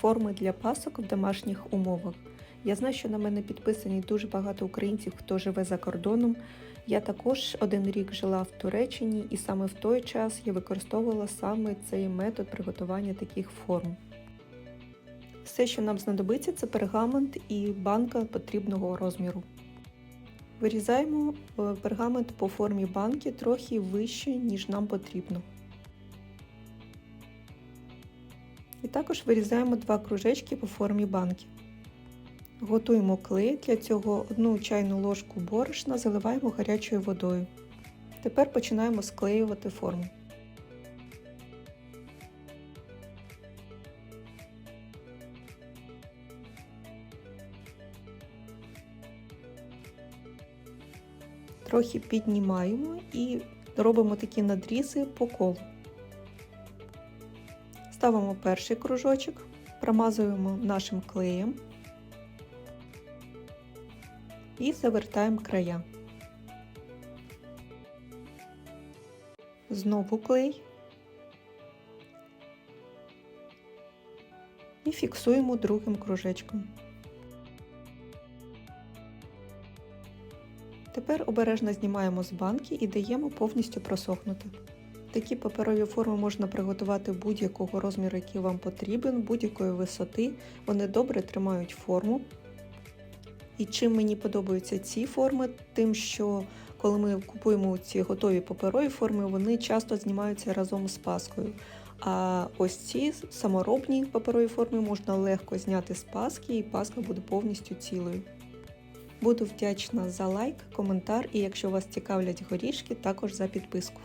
форми для пасок в домашніх умовах. Я знаю, що на мене підписані дуже багато українців, хто живе за кордоном. Я також один рік жила в Туреччині, і саме в той час я використовувала саме цей метод приготування таких форм. Все, що нам знадобиться, це пергамент і банка потрібного розміру. Вирізаємо е, пергамент по формі банки трохи вище, ніж нам потрібно. І також вирізаємо два кружечки по формі банки. Готуємо клей. Для цього одну чайну ложку борошна заливаємо гарячою водою. Тепер починаємо склеювати форму. Трохи піднімаємо і робимо такі надрізи по колу. Ставимо перший кружочок, промазуємо нашим клеєм і завертаємо края. Знову клей і фіксуємо другим кружечком. Тепер обережно знімаємо з банки і даємо повністю просохнути. Такі паперові форми можна приготувати будь-якого розміру, який вам потрібен, будь-якої висоти. Вони добре тримають форму. І чим мені подобаються ці форми, тим, що коли ми купуємо ці готові паперові форми, вони часто знімаються разом з паскою. А ось ці саморобні паперові форми можна легко зняти з паски, і паска буде повністю цілою. Буду вдячна за лайк, коментар і якщо вас цікавлять горішки, також за підписку.